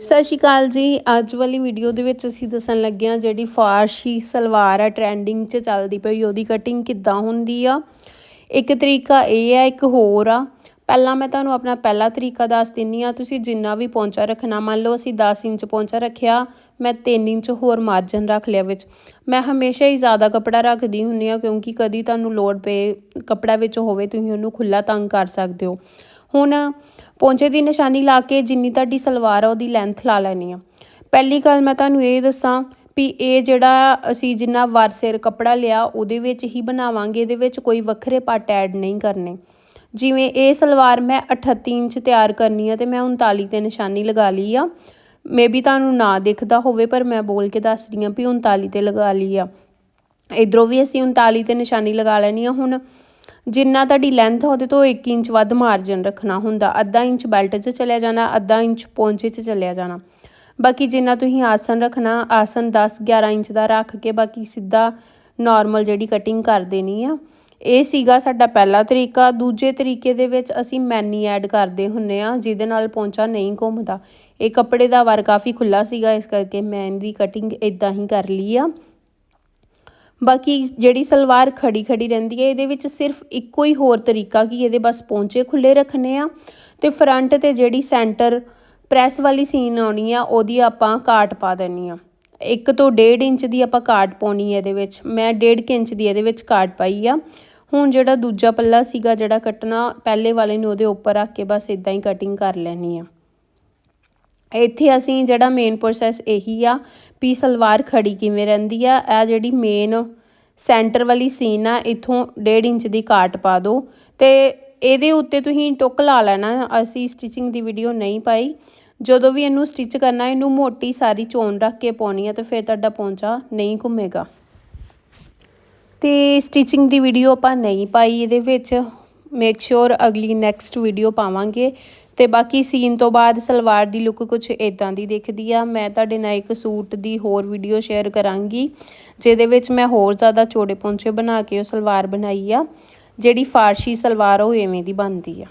ਸਤਿ ਸ਼੍ਰੀ ਅਕਾਲ ਜੀ। ਅੱਜ ਵਾਲੀ ਵੀਡੀਓ ਦੇ ਵਿੱਚ ਅਸੀਂ ਦੱਸਣ ਲੱਗੇ ਹਾਂ ਜਿਹੜੀ ਫਾਰਸ਼ੀ ਸਲਵਾਰ ਆ ਟ੍ਰੈਂਡਿੰਗ 'ਚ ਚੱਲਦੀ ਪਈ, ਉਹਦੀ ਕਟਿੰਗ ਕਿੱਦਾਂ ਹੁੰਦੀ ਆ। ਇੱਕ ਤਰੀਕਾ ਇਹ ਆ, ਇੱਕ ਹੋਰ ਆ। ਪਹਿਲਾਂ ਮੈਂ ਤੁਹਾਨੂੰ ਆਪਣਾ ਪਹਿਲਾ ਤਰੀਕਾ ਦੱਸ ਦਿੰਨੀ ਆ ਤੁਸੀਂ ਜਿੰਨਾ ਵੀ ਪੌਂਚਾ ਰੱਖਣਾ, ਮੰਨ ਲਓ ਅਸੀਂ 10 ਇੰਚ ਪੌਂਚਾ ਰੱਖਿਆ, ਮੈਂ 3 ਇੰਚ ਹੋਰ ਮਾਰਜਨ ਰੱਖ ਲਿਆ ਵਿੱਚ। ਮੈਂ ਹਮੇਸ਼ਾ ਹੀ ਜ਼ਿਆਦਾ ਕੱਪੜਾ ਰੱਖਦੀ ਹੁੰਨੀ ਆ ਕਿਉਂਕਿ ਕਦੀ ਤੁਹਾਨੂੰ ਲੋੜ ਪਏ ਕੱਪੜਾ ਵਿੱਚ ਹੋਵੇ, ਤੁਸੀਂ ਉਹਨੂੰ ਖੁੱਲਾ ਤੰਗ ਕਰ ਸਕਦੇ ਹੋ। ਹੁਣ ਪੌਂਚੇ ਦੀ ਨਿਸ਼ਾਨੀ ਲਾ ਕੇ ਜਿੰਨੀ ਤੁਹਾਡੀ ਸਲਵਾਰ ਆ ਉਹਦੀ ਲੈਂਥ ਲਾ ਲੈਣੀ ਆ। ਪਹਿਲੀ ਗੱਲ ਮੈਂ ਤੁਹਾਨੂੰ ਇਹ ਦੱਸਾਂ ਵੀ ਇਹ ਜਿਹੜਾ ਅਸੀਂ ਜਿੰਨਾ ਵਾਰ ਸਿਰ ਕੱਪੜਾ ਲਿਆ, ਉਹਦੇ ਵਿੱਚ ਹੀ ਬਣਾਵਾਂਗੇ, ਇਹਦੇ ਵਿੱਚ ਕੋਈ ਵੱਖਰੇ ਪਾਰਟ ਐਡ ਨਹੀਂ ਕਰਨੇ। ਜਿਵੇਂ ਇਹ ਸਲਵਾਰ ਮੈਂ 38 ਇੰਚ ਤਿਆਰ ਕਰਨੀ ਆ ਤੇ ਮੈਂ 39 ਤੇ ਨਿਸ਼ਾਨੀ ਲਗਾ ਲਈ ਆ। ਮੇਬੀ ਤੁਹਾਨੂੰ ਨਾ ਦਿਖਦਾ ਹੋਵੇ, ਪਰ ਮੈਂ ਬੋਲ ਕੇ ਦੱਸ ਰਹੀ ਆ ਵੀ 39 ਤੇ ਲਗਾ ਲਈ ਆ। ਇਧਰੋਂ ਵੀ ਅਸੀਂ 39 ਤੇ ਨਿਸ਼ਾਨੀ ਲਗਾ ਲੈਣੀ ਆ। ਹੁਣ ਜਿੰਨਾ ਤੁਹਾਡੀ ਲੈਂਥ ਉਹਦੇ ਤੋਂ 1 ਇੰਚ ਵੱਧ ਮਾਰਜਨ ਰੱਖਣਾ ਹੁੰਦਾ। ਅੱਧਾ ਇੰਚ ਬੈਲਟ 'ਚ ਚਲਿਆ ਜਾਣਾ, ਅੱਧਾ ਇੰਚ ਪੌਂਚੇ 'ਚ ਚਲਿਆ ਜਾਣਾ। ਬਾਕੀ ਜਿੰਨਾ ਤੁਸੀਂ ਆਸਨ ਰੱਖਣਾ, ਆਸਨ 10 11 ਇੰਚ ਦਾ ਰੱਖ ਕੇ ਬਾਕੀ ਸਿੱਧਾ ਨਾਰਮਲ ਜਿਹੜੀ ਕਟਿੰਗ ਕਰ ਦੇਣੀ ਆ। ਇਹ ਸੀਗਾ ਸਾਡਾ ਪਹਿਲਾ ਤਰੀਕਾ। ਦੂਜੇ ਤਰੀਕੇ ਦੇ ਵਿੱਚ ਅਸੀਂ ਮੈਨੀ ਐਡ ਕਰਦੇ ਹੁੰਨੇ ਆ, ਜਿਹਦੇ ਨਾਲ ਪੌਂਚਾ ਨਹੀਂ ਘੁੰਮਦਾ। ਇਹ ਕੱਪੜੇ ਦਾ ਵਰ ਕਾਫੀ ਖੁੱਲਾ ਸੀਗਾ, ਇਸ ਕਰਕੇ ਮੈਂ ਇਹਦੀ ਕਟਿੰਗ ਇਦਾਂ ਹੀ ਕਰ ਲਈ ਆ। ਬਾਕੀ ਜਿਹੜੀ ਸਲਵਾਰ ਖੜੀ ਖੜੀ ਰਹਿੰਦੀ ਹੈ, ਇਹਦੇ ਵਿੱਚ ਸਿਰਫ ਇੱਕੋ ਹੀ ਹੋਰ ਤਰੀਕਾ ਕਿ ਇਹਦੇ ਬਸ ਪੌਂਚੇ ਖੁੱਲੇ ਰੱਖਣੇ ਆ ਤੇ ਫਰੰਟ ਤੇ ਜਿਹੜੀ ਸੈਂਟਰ ਪ੍ਰੈਸ ਵਾਲੀ ਸੀਨ ਆਉਣੀ ਆ, ਉਹਦੀ ਆਪਾਂ ਕਾਟ ਪਾ ਦੇਣੀ ਆ। ਇੱਕ ਤੋਂ 1.5 ਇੰਚ ਦੀ ਆਪਾਂ ਕਾਟ ਪਾਉਣੀ ਹੈ ਇਹਦੇ ਵਿੱਚ। ਮੈਂ 1.5 ਇੰਚ ਦੀ ਇਹਦੇ ਵਿੱਚ ਕਾਟ ਪਾਈ ਆ। ਹੁਣ ਜਿਹੜਾ ਦੂਜਾ ਪੱਲਾ ਸੀਗਾ ਜਿਹੜਾ ਕੱਟਣਾ, ਪਹਿਲੇ ਵਾਲੇ ਨੂੰ ਉਹਦੇ ਉੱਪਰ ਰੱਖ ਕੇ ਬਸ ਇਦਾਂ ਹੀ ਕਟਿੰਗ ਕਰ ਲੈਣੀ ਆ। ਇੱਥੇ ਅਸੀਂ ਜਿਹੜਾ ਮੇਨ ਪ੍ਰੋਸੈਸ ਇਹੀ ਆ ਵੀ ਸਲਵਾਰ ਖੜੀ ਕਿਵੇਂ ਰਹਿੰਦੀ ਆ, ਇਹ ਜਿਹੜੀ ਮੇਨ ਸੈਂਟਰ ਵਾਲੀ ਸੀਨ ਆ, ਇਥੋਂ 1.5 ਇੰਚ ਦੀ ਕਾਟ ਪਾ ਦਿਓ ਤੇ ਇਹਦੇ ਉੱਤੇ ਤੁਸੀਂ ਟੁੱਕ ਲਾ ਲੈਣਾ, ਅਸੀਂ ਸਟਿਚਿੰਗ ਦੀ ਵੀਡੀਓ ਨਹੀਂ ਪਾਈ। ਜਦੋਂ ਵੀ ਇਹਨੂੰ ਸਟਿਚ ਕਰਨਾ, ਇਹਨੂੰ ਮੋਟੀ ਸਾਰੀ ਚੋਣ ਰੱਖ ਕੇ ਪਾਉਣੀ ਆ ਤੇ ਫਿਰ ਤੁਹਾਡਾ ਪੌਂਚਾ ਨਹੀਂ ਘੁੰਮੇਗਾ। ਤੇ ਸਟਿਚਿੰਗ ਦੀ ਵੀਡੀਓ ਆਪਾਂ ਨਹੀਂ ਪਾਈ, ਇਹਦੇ ਵਿੱਚ ਮੇਕ ਸ਼ੋਰ ਅਗਲੀ ਨੈਕਸਟ ਵੀਡੀਓ ਪਾਵਾਂਗੇ। ਤੇ ਬਾਕੀ ਸੀਨ ਤੋਂ ਬਾਅਦ ਸਲਵਾਰ ਦੀ ਲੁੱਕ ਕੁਝ ਇਦਾਂ ਦੀ ਦਿਖਦੀ ਆ। ਮੈਂ ਤੁਹਾਡੇ ਨਾਲ ਇੱਕ ਸੂਟ ਦੀ ਹੋਰ ਵੀਡੀਓ ਸ਼ੇਅਰ ਕਰਾਂਗੀ, ਜਿਹਦੇ ਵਿੱਚ ਮੈਂ ਹੋਰ ਜ਼ਿਆਦਾ ਚੋੜੇ ਪੌਂਚੇ ਬਣਾ ਕੇ ਉਹ ਸਲਵਾਰ ਬਣਾਈ ਆ। ਜਿਹੜੀ ਫਾਰਸ਼ੀ ਸਲਵਾਰ ਉਹ ਐਵੇਂ ਦੀ ਬਣਦੀ ਆ।